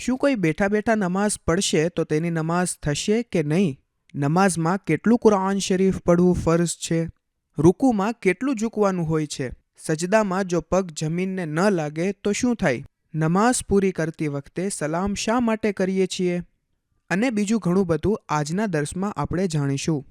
શું કોઈ બેઠા બેઠા નમાઝ પડશે તો તેની નમાઝ થશે કે નહીં? નમાઝમાં કેટલું કુરાન શરીફ પડવું ફર્જ છે? રૂકુમાં કેટલું ઝૂકવાનું હોય છે? સજદામાં જો પગ જમીનને ન લાગે તો શું થાય? નમાઝ પૂરી કરતી વખતે સલામ શા માટે કરીએ છીએ? અને બીજું ઘણું બધું આજના દર્શમાં આપણે જાણીશું.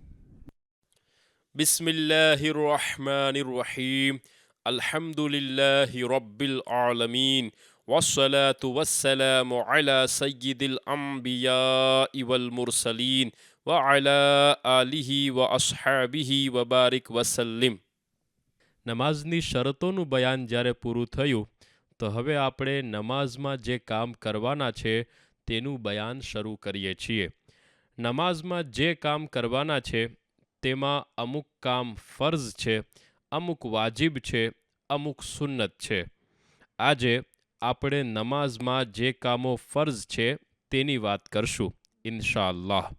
બિસ્મિલ્લાહિર રહમાનિર રહીમ અલ્હમ્દુલિલ્લાહિ રબ્બિલ આલમીન. والصلاة والسلام على سيد الأنبياء والمرسلين وعلى آله وأصحابه وبارك وسلم નમાઝની શરતોનું બયાન જ્યારે પૂરું થયું તો હવે આપણે નમાઝમાં જે કામ કરવાના છે તેનું બયાન શરૂ કરીએ છીએ નમાઝમાં જે કામ કરવાના છે તેમાં અમુક કામ ફર્ઝ છે અમુક વાજિબ છે અમુક સુન્નત છે આજે આપણે નમાઝમાં જે કામો ફર્ઝ છે, તેની વાત કરશું, ઇન્શાઅલ્લાહ.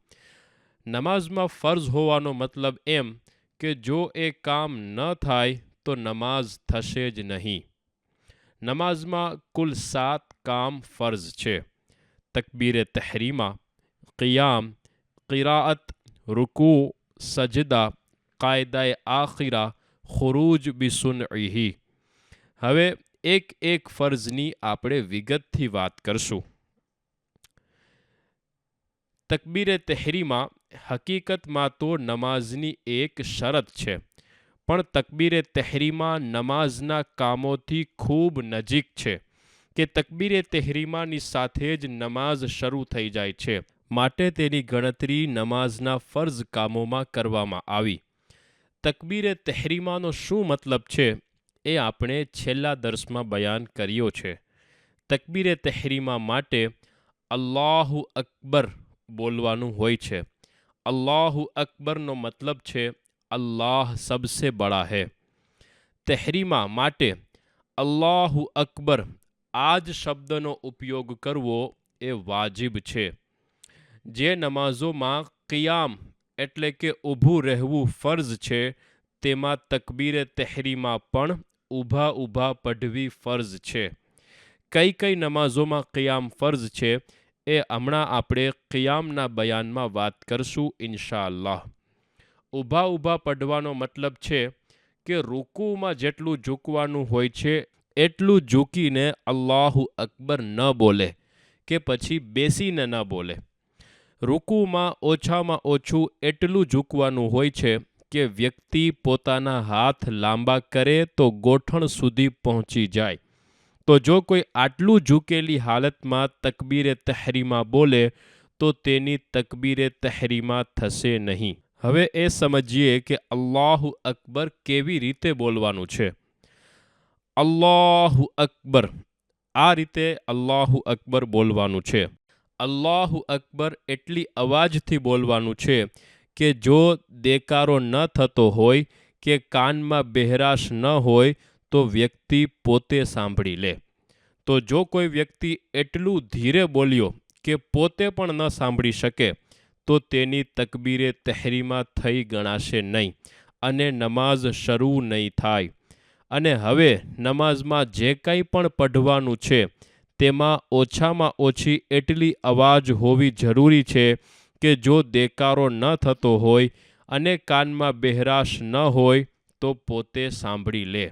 નમાઝમાં ફર્ઝ હોવાનો મતલબ એમ કે જો એ કામ ન થાય, તો નમાઝ થશે જ નહીં. નમાઝમાં કુલ સાત કામ ફર્ઝ છે. તકબીરે તહરીમા, કિયામ, કિરાઅત, રૂકુ, સજદા, કાયદાએ આખિરા, ખુરૂજ બિસુનઇહી હવે એક એક ફર્ઝની આપણે વિગતથી વાત કરશું. તકબીરે તહેરીમાં હકીકતમાં તો નમાઝની એક શરત છે, પણ તકબીરે તહેરીમાં નમાઝના કામોથી ખૂબ નજીક છે કે તકબીરે તહેરીમાની સાથે જ નમાઝ શરૂ થઈ જાય છે. માટે તેની ગણતરી નમાઝના ફર્ઝ કામોમાં કરવામાં આવી. તકબીરે તહેરીમાનો શું મતલબ છે? એ આપણે છેલ્લા દર્શમાં બયાન કર્યો છે. તકબીરે તહેરીમા માટે અલ્લાહુ અકબર બોલવાનું હોય છે. અલ્લાહુ અકબરનો મતલબ છે, અલ્લાહ સબસે બડા હે. તહેરીમા માટે અલ્લાહુ અકબર આ જ શબ્દનો ઉપયોગ કરવો એ વાજિબ છે. જે નમાઝોમાં કિયામ એટલે કે ઊભું રહેવું ફર્જ છે, તેમાં તકબીરે તહેરીમાં પણ ઊભા ઊભા પઢવી ફર્ઝ છે. કઈ કઈ નમાઝોમાં કિયામ ફર્ઝ છે એ હમણાં આપણે કિયામના બયાનમાં વાત કરશું ઇન્શાલ્લાહ ઊભા ઊભા પઢવાનો મતલબ છે કે રૂકુમાં જેટલું ઝૂકવાનું હોય છે એટલું ઝૂકીને અલ્લાહુ અકબર ન બોલે કે પછી બેસીને ન બોલે. રૂકુમાં ઓછામાં ઓછું એટલું ઝૂકવાનું હોય છે કે વ્યક્તિ પોતાના હાથ લાંબા કરે તો ગોઠણ સુધી પહોંચી જાય. તો જો કોઈ આટલું ઝૂકેલી હાલતમાં તકબીરે તહેરીમાં બોલે, તો તેની તકબીરે તહેરીમાં થશે નહીં. હવે એ સમજીએ કે અલ્લાહુ અકબર કેવી રીતે બોલવાનું છે. અલ્લાહુ અકબર. આ રીતે અલ્લાહુ અકબર બોલવાનું છે. અલ્લાહુ અકબર એટલી અવાજથી બોલવાનું છે કે જો દેકારો ન થતો હોય કે કાનમાં બહેરાશ ન હોય તો વ્યક્તિ પોતે સાંભળી લે. તો જો કોઈ વ્યક્તિ એટલું ધીરે બોલ્યો કે પોતે પણ ન સાંભળી શકે, તો તેની તકબીરે તહેરીમાં થઈ ગણાશે નહીં અને નમાઝ શરૂ નહીં થાય. અને હવે નમાઝમાં જે કંઈ પણ પઢવાનું છે, તેમાં ઓછામાં ઓછી એટલી અવાજ હોવી જરૂરી છે કે જો દેકારો ન થતો હોય અને કાનમાં બહેરાશ ન હોય, તો પોતે સાંભળી લે.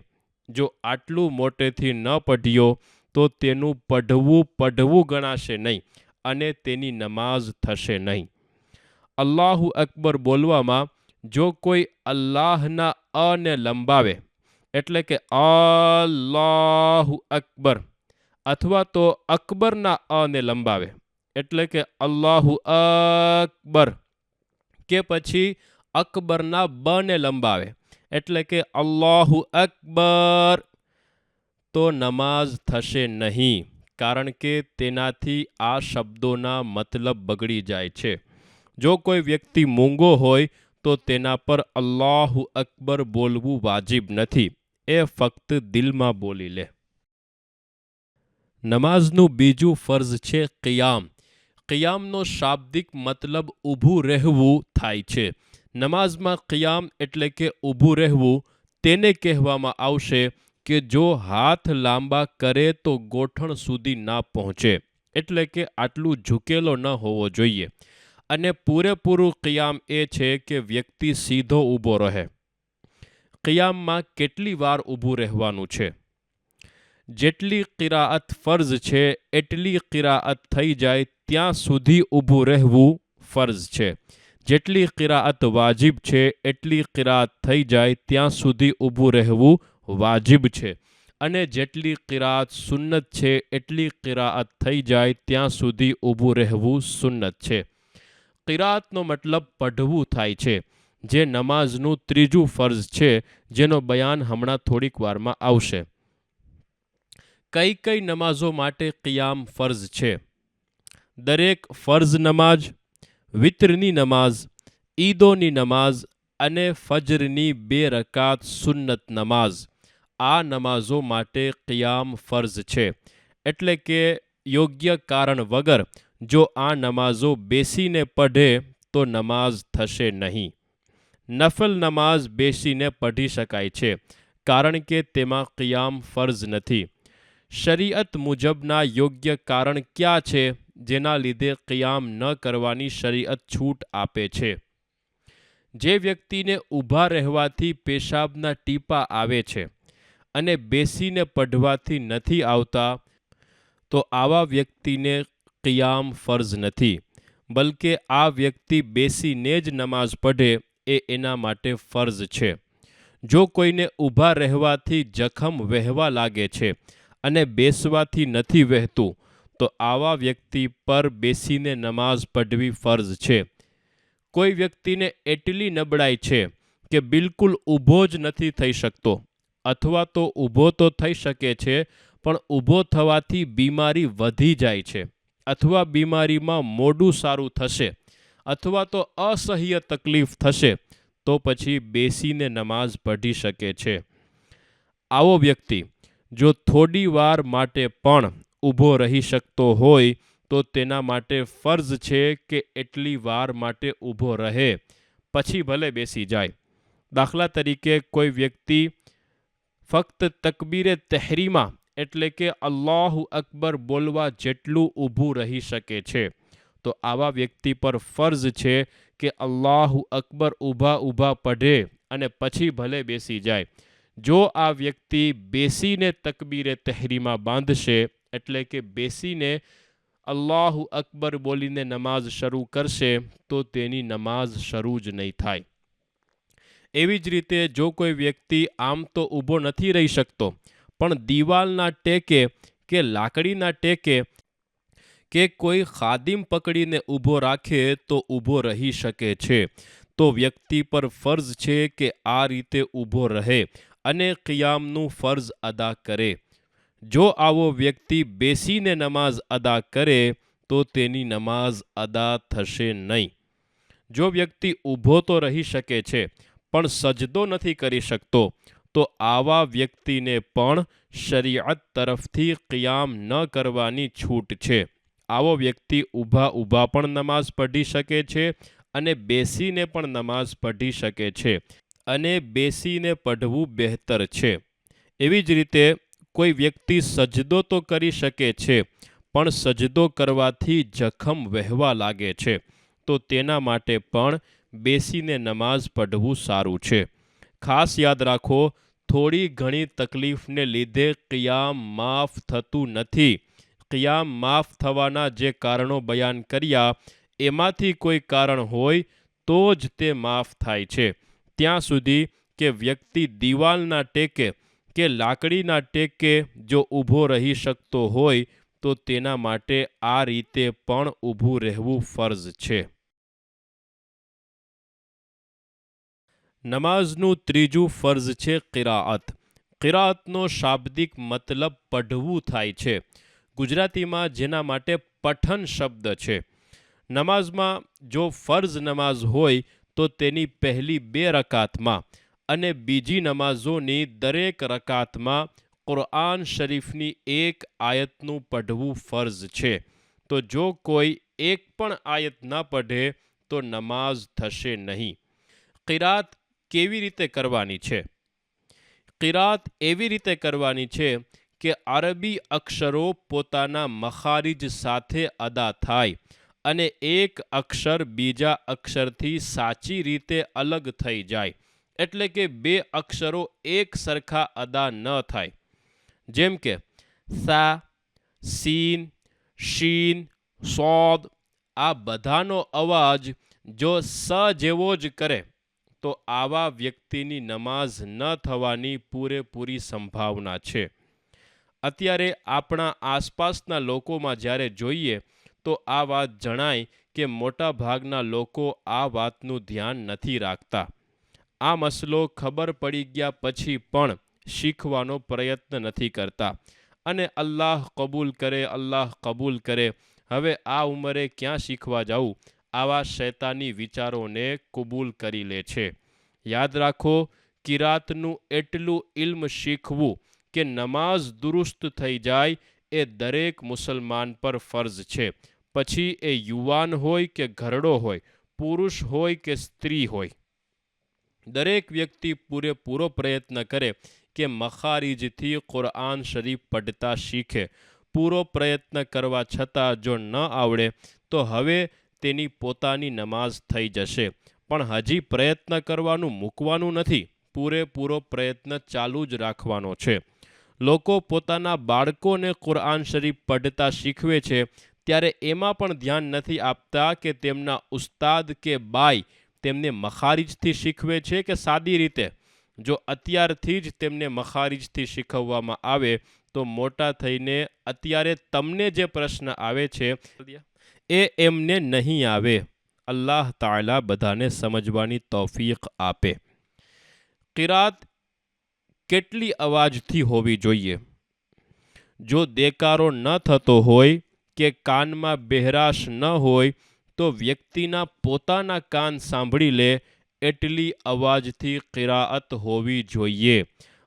જો આટલું મોટેથી ન પઢ્યો, તો તેનું પઢવું પઢવું ગણાશે નહીં અને તેની નમાઝ થશે નહીં. અલ્લાહુ અકબર બોલવામાં, જો કોઈ અલ્લાહના અને લંબાવે, એટલે કે અલ્લાહુ અકબર અથવા તો અકબરના અને લંબાવે એટલે કે અલ્લાહુ અકબર, કે પછી અકબરના બને લંબાવે. એટલે કે અલ્લાહુ અકબર. તો નમાઝ થશે નહીં, કારણ કે તેનાથી આ શબ્દોના મતલબ બગડી જાય છે. જો કોઈ વ્યક્તિ મૂંગો હોય, તો તેના પર અલ્લાહુ અકબર બોલવું વાજિબ નથી. એ ફક્ત દિલમાં બોલી લે. નમાઝનું બીજું ફર્જ છે કિયામ. કિયામનો શાબ્દિક મતલબ ઊભું રહેવું થાય છે. નમાઝમાં કિયામ એટલે કે ઊભું રહેવું તેને કહેવામાં આવશે કે જો હાથ લાંબા કરે તો ગોઠણ સુધી ના પહોંચે. એટલે કે આટલું ઝૂકેલો ન હોવો જોઈએ. અને પૂરેપૂરું કિયામ એ છે કે વ્યક્તિ સીધો ઊભો રહે. કિયામમાં કેટલી વાર ઊભું રહેવાનું છે? જેટલી કિરાઅત ફર્ઝ છે, એટલી કિરાઅત થઈ જાય, ત્યાં સુધી ઊભું રહેવું ફર્ઝ છે. જેટલી કિરાઅત વાજિબ છે, એટલી કિરાઅત થઈ જાય, ત્યાં સુધી ઊભું રહેવું વાજિબ છે. અને જેટલી કિરાઅત સુન્નત છે, એટલી કિરાઅત થઈ જાય, ત્યાં સુધી ઊભું રહેવું સુન્નત છે. કિરાઅતનો મતલબ પઢવું થાય છે, જે નમાઝનું ત્રીજું ફર્ઝ છે, જેનો બયાન હમણાં થોડીક વારમાં આવશે. કઈ કઈ નમાઝો માટે કિયામ ફર્ઝ છે? દરેક ફર્ઝ નમાઝ, વિત્રની નમાઝ, ઈદોની નમાઝ અને ફજરની બે રકાત સુન્નત નમાઝ. આ નમાઝો માટે કિયામ ફર્ઝ છે. એટલે કે યોગ્ય કારણ વગર જો આ નમાઝો બેસીને પઢે તો નમાઝ થશે નહીં. નફલ નમાઝ બેસીને પઢી શકાય છે, કારણ કે તેમાં કિયામ ફર્ઝ નથી. શરીયત મુજબના યોગ્ય કારણ ક્યાં છે, જેના લીધે કિયામ ન કરવાની શરીયત છૂટ આપે છે? જે વ્યક્તિને ઊભા રહેવાથી પેશાબના ટીપા આવે છે અને બેસીને પઢવાથી નથી આવતા, તો આવા વ્યક્તિને કયામ ફરજ નથી, બલકે આ વ્યક્તિ બેસીને જ નમાઝ પઢે એ એના માટે ફરજ છે. જો કોઈને ઊભા રહેવાથી જખમ વહેવા લાગે છે અને બેસવાથી નથી વહેતું, તો આવા વ્યક્તિ પર બેસીને નમાઝ પઢવી ફરજ છે. કોઈ વ્યક્તિને એટલી નબળાઈ છે કે બિલકુલ ઊભો જ નથી થઈ શકતો, અથવા તો ઊભો તો થઈ શકે છે, પણ ઊભો થવાથી બીમારી વધી જાય છે, અથવા બીમારીમાં મોડું સારું થશે, અથવા તો અસહ્ય તકલીફ થશે, તો પછી બેસીને નમાઝ પઢી શકે છે. આવો વ્યક્તિ જો થોડી વાર માટે પણ ઊભો રહી શકતો હોય, તો તેના માટે ફર્જ છે કે એટલી વાર માટે ઊભો રહે, પછી ભલે બેસી જાય. દાખલા તરીકે કોઈ વ્યક્તિ ફક્ત તકબીરે તહેરીમાં એટલે કે અલ્લાહુ અકબર બોલવા જેટલું ઊભું રહી શકે છે, તો આવા વ્યક્તિ પર ફર્ઝ છે કે અલ્લાહુ અકબર ઊભા ઊભા પઢે અને પછી ભલે બેસી જાય. જો આ વ્યક્તિ બેસીને તકબીરે તહેરીમાં બાંધશે, એટલે કે બેસીને અલ્લાહુ અકબર બોલીને નમાઝ શરૂ કરશે, તો તેની નમાઝ શરૂ જ નહીં થાય. એવી જ રીતે જો કોઈ વ્યક્તિ આમ તો ઊભો નથી રહી શકતો, પણ દિવાલના ટેકે કે લાકડીના ટેકે કે કોઈ ખાદિમ પકડીને ઊભો રાખે તો ઊભો રહી શકે છે. તો વ્યક્તિ પર ફર્જ છે કે આ રીતે ઊભો રહે. અને કિયામનું ફર્ઝ અદા કરે. જો આવો વ્યક્તિ બેસીને નમાઝ અદા કરે, તો તેની નમાઝ અદા થશે નહીં. જો વ્યક્તિ ઊભો તો રહી શકે છે, પણ સજદો નથી કરી શકતો, તો આવા વ્યક્તિને પણ શરીયત તરફથી કિયામ ન કરવાની છૂટ છે. આવો વ્યક્તિ ઊભા ઊભા પણ નમાઝ પઢી શકે છે અને બેસીને પણ નમાઝ પઢી શકે છે. અને બેસીને પઢવું બહેતર છે. એવી જ રીતે કોઈ વ્યક્તિ સજદો તો કરી શકે છે, પણ સજદો કરવાથી જખમ વહેવા લાગે છે. તો તેના માટે પણ બેસીને નમાઝ પઢવું સારું છે. ખાસ યાદ રાખો, થોડી ઘણી તકલીફને લીધે કિયામ માફ થતું નથી. કિયામ માફ થવાના જે કારણો બયાન કર્યા, એમાંથી કોઈ કારણ હોય તો જ તે માફ થાય છે. ત્યાં સુધી કે વ્યક્તિ દિવાલના ટેકે કે લાકડીના ટેકે જો ઊભો રહી શકતો હોય, તો તેના માટે આ રીતે પણ ઊભું રહેવું ફરજ છે. નમાઝનું ત્રીજું ફર્જ છે કિરાઅત. કિરાઅતનો શાબ્દિક મતલબ પઢવું થાય છે. ગુજરાતીમાં જેના માટે પઠન શબ્દ છે. નમાઝમાં જો ફર્ઝ નમાઝ હોય તો તેની પહેલી બે રકાતમાં અને બીજી નમાઝોની દરેક રકાતમાં કુરઆન શરીફની એક આયતનું પઢવું ફર્જ છે. તો જો કોઈ એક પણ આયત ના પઢે, તો નમાઝ થશે નહીં. કિરાત કેવી રીતે કરવાની છે? કિરાત એવી રીતે કરવાની છે કે અરબી અક્ષરો પોતાના મખારિજ સાથે અદા થાય અને એક અક્ષર બીજા અક્ષરથી સાચી રીતે અલગ થઈ જાય, એટલે કે બે અક્ષરો એક સરખા અદા ન થાય. જેમ કે, સા, સીન, શીન, સોદ, આ બધાનો અવાજ જો સ જેવો જ કરે, તો આવા વ્યક્તિની નમાઝ ન થવાની પૂરેપૂરી સંભાવના છે. અત્યારે આપણા આસપાસના લોકોમાં જ્યારે જોઈએ તો આ વાત જણાય કે મોટા લોકો આ વાતનું ધ્યાન નથી રાખતા. આ મસલો ખબર પડી ગયા પછી પણ શીખવાનો પ્રયત્ન નથી કરતા. અને અલ્લાહ કબૂલ કરે, અલ્લાહ કબૂલ કરે. હવે આ ઉંમરે ક્યાં શીખવા જવું આવા શૈતાની વિચારોને કબૂલ કરી લે છે. યાદ રાખો, કિરાતનું એટલું ઇલ્મ શીખવું કે નમાઝ દુરુસ્ત થઈ જાય એ દરેક મુસલમાન પર ફર્જ છે. પછી એ યુવાન હોય કે ઘરડો હોય, પુરુષ હોય કે સ્ત્રી હોય. દરેક વ્યક્તિ પૂરેપૂરો પ્રયત્ન કરે કે મખારીજથી કુરઆન શરીફ પઢતા શીખે. પૂરો પ્રયત્ન કરવા છતાં જો ન આવડે, તો હવે તેની પોતાની નમાઝ થઈ જશે. પણ હજી પ્રયત્ન કરવાનું મૂકવાનું નથી. પૂરેપૂરો પ્રયત્ન ચાલુ જ રાખવાનો છે. લોકો પોતાના બાળકોને કુરઆન શરીફ પઢતા શીખવે છે, ત્યારે એમાં પણ ધ્યાન નથી આપતા કે તેમના ઉસ્તાદ કે બાઈ તેમને મખારીજથી શીખવે છે કે સાદી રીતે. જો અત્યારથી જ તેમને મખારીજથી શીખવવામાં આવે, તો મોટા થઈને અત્યારે તમને જે પ્રશ્ન આવે છે, એ એમને નહીં આવે. અલ્લાહ તાલા બધાને સમજવાની તોફીક આપે. કિરાત કેટલી અવાજથી હોવી જોઈએ? જો દેકારો ન થતો હોય કે કાનમાં બહેરાશ ન હોય, તો વ્યક્તિના પોતાના કાન સાંભળી લે એટલી અવાજથી કિરાઅત હોવી જોઈએ.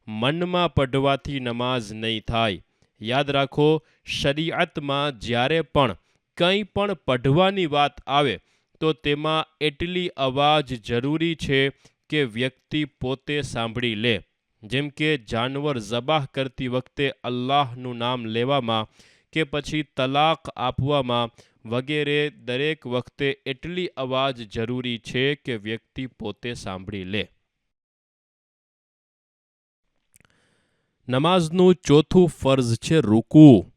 મનમાં પઢવાથી નમાઝ નહીં થાય. યાદ રાખો શરીઅતમાં જ્યારે પણ કંઈ પણ પઢવાની વાત આવે, તો તેમાં એટલી અવાજ જરૂરી છે કે વ્યક્તિ પોતે સાંભળી લે. જેમ કે જાનવર જબાહ કરતી વખતે અલ્લાહનું નામ લેવામાં કે પછી તલાક આપવામાં વગેરે દરેક વખતે એટલી અવાજ જરૂરી છે કે વ્યક્તિ પોતે સાંભળી લે. નમાઝનું ચોથું ફર્ઝ છે રૂકુ.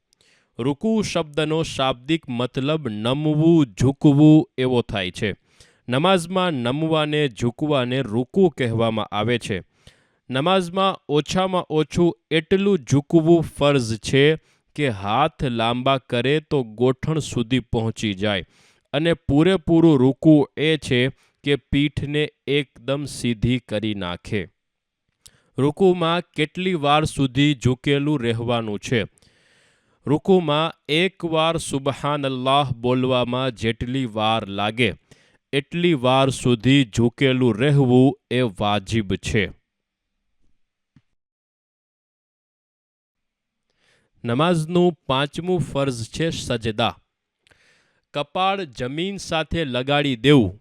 રૂકુ શબ્દનો શાબ્દિક મતલબ નમવું, ઝૂકવું એવો થાય છે. નમાઝમાં નમવાને, ઝૂકવાને રૂકુ કહેવામાં આવે છે. નમાઝમાં ઓછામાં ઓછું એટલું ઝૂકવું ફર્જ છે કે હાથ લાંબા કરે તો ગોઠણ સુધી પહોંચી જાય. અને પૂરેપૂરું રૂકવું એ છે કે પીઠને એકદમ સીધી કરી નાખે. રૂકુમાં કેટલી વાર સુધી ઝૂકેલું રહેવાનું છે? રૂકુમાં એક વાર સુબહાન અલ્લાહ બોલવામાં જેટલી વાર લાગે, એટલી વાર સુધી ઝૂકેલું રહેવું એ વાજિબ છે. નમાઝનું પાંચમું ફર્ઝ છે સજદા. કપાળ જમીન સાથે લગાડી દેવું,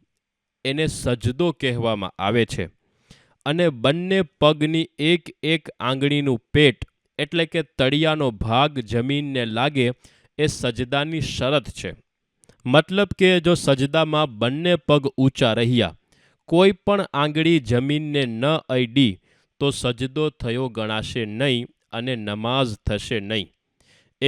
એને સજદો કહેવામાં આવે છે. અને બંને પગની એક એક આંગળીનું પેટ, એટલે કે તળિયાનો ભાગ જમીનને લાગે, એ સજદાની શરત છે. મતલબ કે જો સજદામાં બંને પગ ઊંચા રહ્યા, કોઈ પણ આંગળી જમીનને ન અડી તો સજદો થયો ગણાશે નહીં અને નમાઝ થશે નહીં.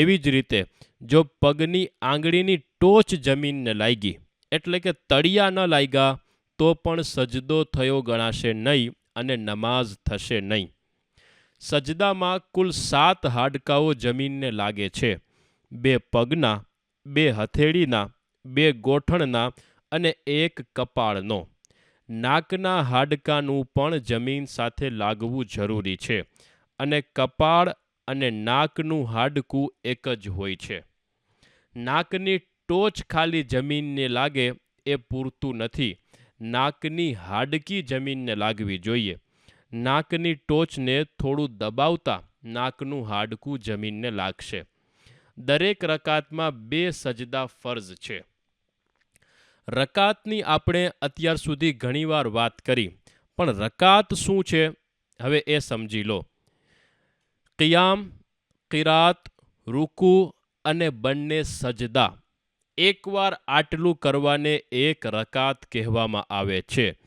એવી જ રીતે જો પગની આંગળીની ટોચ જમીનને લાગી, એટલે કે તળિયા ન લાગ્યા, તો પણ સજદો થયો ગણાશે નહીં અને નમાઝ થશે નહીં. સજદામાં કુલ સાત હાડકાઓ જમીનને લાગે છે. બે પગના, બે હથેળીના, બે ગોઠણના અને એક કપાળનો. નાકના હાડકાનું પણ જમીન સાથે લાગવું જરૂરી છે અને કપાળ અને નાકનું હાડકું એક જ હોય છે. નાકની ટોચ ખાલી જમીનને લાગે એ પૂરતું નથી. નાકની હાડકી જમીનને લાગવી જોઈએ. નાકની ટોચને થોડું દબાવતા નાકનું હાડકું જમીનને લાગશે. દરેક રકાતમાં બે સજદા ફર્ઝ છે. રકાતની આપણે અત્યાર સુધી ઘણીવાર વાત કરી, પણ રકાત શું છે? હવે એ સમજી લો. કિયામ કિરાત રૂકુ અને બંને સજદા એકવાર આટલું કરવાને એક રકાત કહેવામાં આવે છે.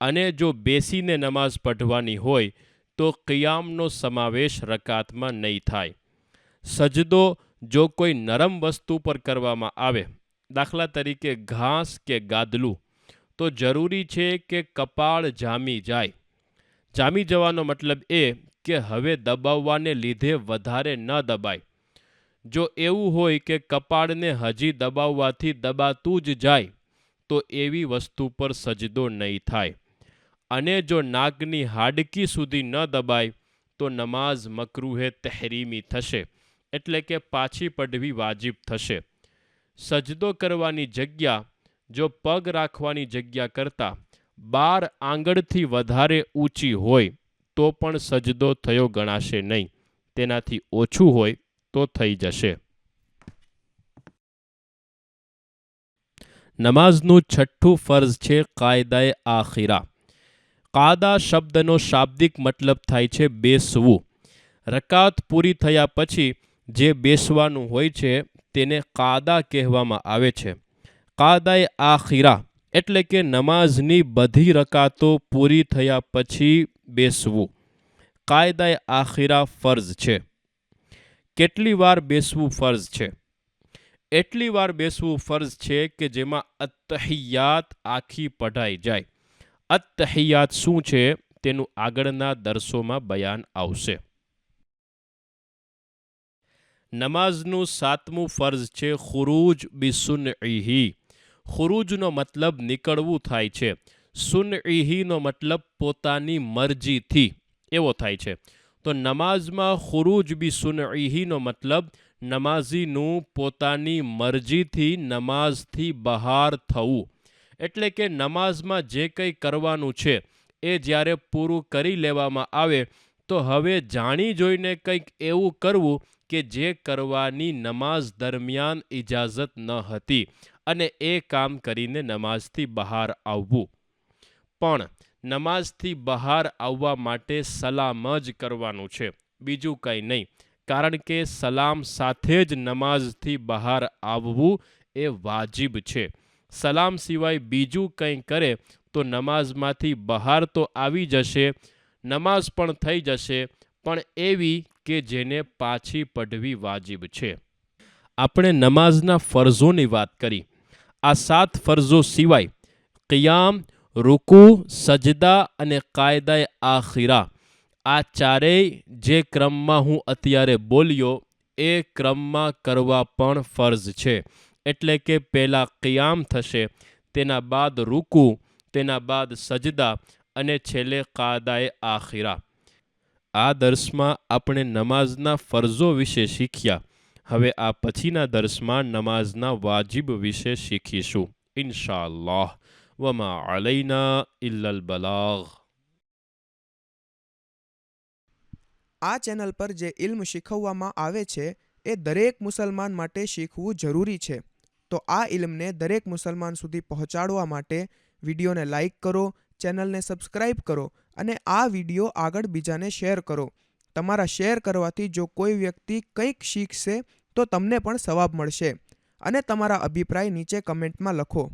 અને જો બેસીને નમાઝ પઢવાની હોય, તો કિયામનો સમાવેશ રકાતમાં નહીં થાય. સજદો જો કોઈ નરમ વસ્તુ પર કરવામાં આવે, દાખલા તરીકે ઘાસ કે ગાદલું, તો જરૂરી છે કે કપાળ જામી જાય. જામી જવાનો મતલબ એ કે હવે દબાવવાને લીધે વધારે ન દબાય. જો એવું હોય કે કપાળને હજી દબાવવાથી દબાતું જ જાય, તો એવી વસ્તુ પર સજદો નહીં થાય. અને જો નાકની હાડકી સુધી ન દબાય, તો નમાઝ મકરૂહે તહેરીમી થશે, એટલે કે પાછી પડવી વાજિબ થશે. સજદો કરવાની જગ્યા, જો પગ રાખવાની જગ્યા કરતાં બાર આંગળથી વધારે ઊંચી હોય તો પણ સજદો થયો ગણાશે નહીં. તેનાથી ઓછું હોય તો થઈ જશે. નમાઝનું છઠ્ઠું ફર્ઝ છે કાયદાએ આખીરા. કાદા શબ્દનો શાબ્દિક મતલબ થાય છે બેસવું. રકાત પૂરી થયા પછી જે બેસવાનું હોય છે તેને કાદા કહેવામાં આવે છે. કાદાએ આખીરા એટલે કે નમાઝની બધી રકાતો પૂરી થયા પછી બેસવું. કાયદાએ આખીરા ફર્ઝ છે. કેટલી વાર બેસવું ફર્ઝ છે. એટલી વાર બેસવું ફર્ઝ છે કે જેમાં અતહિયાત આખી પઢાઈ જાય. અતહિયાત શું છે? તેનું આગળના દરસોમાં બયાન આવશે. નમાઝનું સાતમું ફર્ઝ છે ખુરૂજ બિસુનહી ખુરૂજનો મતલબ નીકળવું થાય છે. સુનઇહીનો મતલબ પોતાની મરજીથી. એવો થાય છે. તો નમાઝમાં ખુરૂજ બી સુનઈહીનો મતલબ નમાઝીનું પોતાની મરજીથી નમાઝથી બહાર થવું. એટલે કે નમાઝમાં જે કંઈ કરવાનું છે, એ જ્યારે પૂરું કરી લેવામાં આવે, તો હવે જાણી જોઈને કંઈક એવું કરવું કે જે કરવાની નમાઝ દરમિયાન ઇજાઝત ન હતી અને એ કામ કરીને નમાઝથી બહાર આવવું. પણ નમાઝથી બહાર આવવા માટે સલામ જ કરવાનું છે. બીજું કંઈ નહીં. કારણ કે સલામ સાથે જ નમાઝથી બહાર આવવું એ વાજિબ છે. સલામ સિવાય બીજું કંઈ કરે તો નમાઝમાંથી બહાર તો આવી જશે, નમાઝ પણ થઈ જશે, પણ એવી કે જેને પાછી પઢવી વાજિબ છે. આપણે નમાઝના ફરજોની વાત કરી. આ સાત ફરજો સિવાય કિયામ રૂકુ, સજદા અને કાયદાએ આખિરા. આ ચારેય જે ક્રમમાં હું અત્યારે બોલ્યો, એ ક્રમમાં કરવા પણ ફર્ઝ છે. એટલે કે પહેલાં કયામ થશે, તેના બાદ રૂકુ, તેના બાદ સજદા અને છેલ્લે કાદાએ આખિરા. આ દર્શમાં આપણે નમાઝના ફરજો વિશે શીખ્યા. હવે આ પછીના દર્શમાં નમાઝના વાજિબ વિશે શીખીશું. ઇન્શાઅલ્લાહ. વમા અલૈના ઇલ્લલ બલાગ આ ચેનલ પર જે ઇલ્મ શીખવવામાં આવે છે, એ દરેક મુસલમાન માટે શીખવું જરૂરી છે. તો આ ઇલ્મને દરેક મુસલમાન સુધી પહોંચાડવા માટે વિડીયોને લાઇક કરો, ચેનલને સબસ્ક્રાઇબ કરો અને આ વીડિયો આગળ બીજાને શેર કરો. તમારા શેર કરવાથી જો કોઈ વ્યક્તિ કંઈક શીખશે, તો તમને પણ સવાબ મળશે અને તમારા અભિપ્રાય નીચે કમેન્ટમાં લખો.